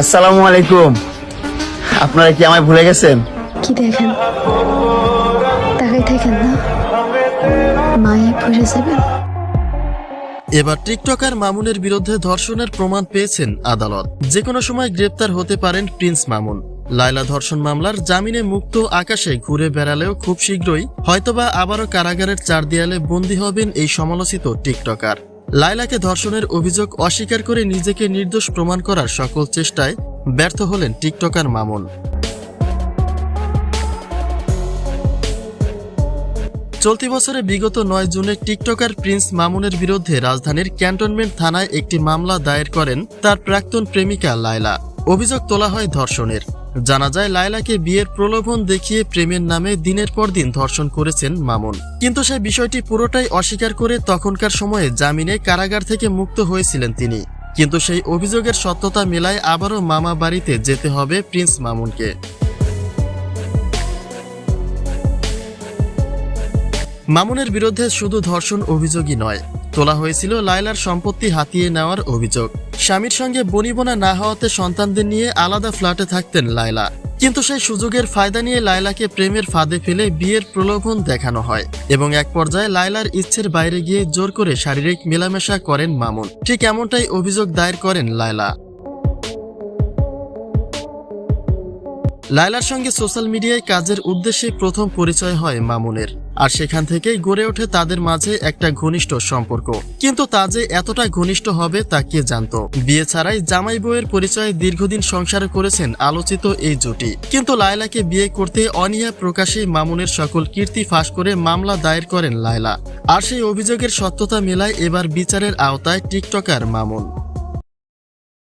আসসালামু আলাইকুম। আপনারা কি আমায় ভুলে গেছেন? কি দেখেন? তাকাই থাকেন না। মায়ে পড়ে যাবেন? এবার টিকটকার মামুনের বিরুদ্ধে ধর্ষণের প্রমাণ পেয়েছেন আদালত। যে কোনো সময় গ্রেপ্তার হতে পারেন প্রিন্স মামুন। লায়লা ধর্ষণ মামলার জামিনে মুক্ত আকাশে ঘুরে বেড়ালেও খুব শীঘ্রই হয়তোবা আবারও কারাগারের চার দেয়ালে বন্দী হবেন এই সমালোচিত টিকটকার। লায়লাকে ধর্ষণের অভিযোগ অস্বীকার করে নিজেকে নির্দোষ প্রমাণ করার সকল চেষ্টায় ব্যর্থ হলেন টিকটকার মামুন। চলতি বছরে বিগত নয় জুনে টিকটকার প্রিন্স মামুনের বিরুদ্ধে রাজধানীর ক্যান্টনমেন্ট থানায় একটি মামলা দায়ের করেন তার প্রাক্তন প্রেমিকা লায়লা। অভিযোগ তোলা হয় ধর্ষণের। জানা যায়, লায়লাকে বিয়ের প্রলোভন দেখিয়ে প্রেমের নামে দিনের পর দিন ধর্ষণ করেছেন মামুন। কিন্তু সেই বিষয়টি পুরোটাই অস্বীকার করে তখনকার সময়ে জামিনে কারাগার থেকে মুক্ত হয়েছিলেন তিনি। কিন্তু সেই অভিযোগের সত্যতা মেলায় আবারও মামা বাড়িতে যেতে হবে প্রিন্স মামুনকে। মামুনের বিরুদ্ধে শুধু ধর্ষণ অভিযোগই নয় তোলা হয়েছিল লায়লার সম্পত্তি হাতিয়ে নেওয়ার অভিযোগ। স্বামীর সঙ্গে বনিবনা না হওয়াতে সন্তানদের নিয়ে আলাদা ফ্ল্যাটে থাকতেন লায়লা। কিন্তু সেই সুযোগের ফায়দা নিয়ে লায়লাকে প্রেমের ফাঁদে ফেলে বিয়ের প্রলোভন দেখানো হয় এবং এক পর্যায়ে লায়লার ইচ্ছের বাইরে গিয়ে জোর করে শারীরিক মেলামেশা করেন মামুন। ঠিক এমনটাই অভিযোগ দায়ের করেন লায়লা। লায়লার সঙ্গে সোশ্যাল মিডিয়ায় কাজের উদ্দেশ্যে প্রথম পরিচয় হয় মামুনের। আর সেখান থেকেই গড়ে ওঠে তাদের মাঝে একটা ঘনিষ্ঠ সম্পর্ক। কিন্তু তা যে এতটা ঘনিষ্ঠ হবে তা কে জানতো? বিয়ে ছাড়াই জামাই বউয়ের পরিচয়ে দীর্ঘদিন সংসার করেছেন আলোচিত এই জুটি। কিন্তু লায়লাকে বিয়ে করতে অনিয়া প্রকাশে মামুনের সকল কীর্তি ফাঁস করে মামলা দায়ের করেন লায়লা। আর সেই অভিযোগের সত্যতা মেলায় এবার বিচারের আওতায় টিকটকার মামুন।